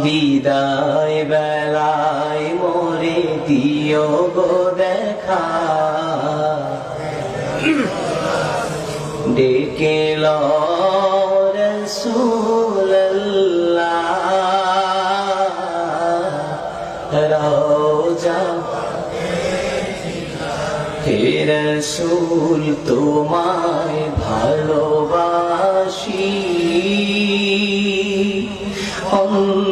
বিদায় বেলায় মোরে দিও গো দেখা। ডেকে রসুল তোমায় ভালোবাসি। অন্তরে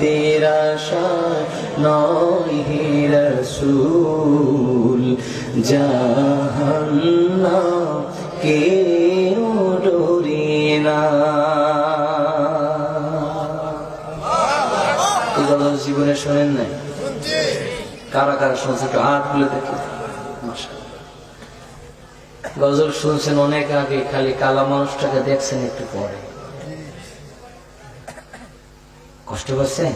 জন্নাতের আশা নয় রসুল জাহান্না কেউ ডোরে জীবনে শোনেন নাই কারা কারা শুনছে একটু হাত খুলে দেখি গজল শুনছেন অনেক আগে খালি কালা মানুষটাকে দেখছেন একটু পরে কষ্ট পাচ্ছেন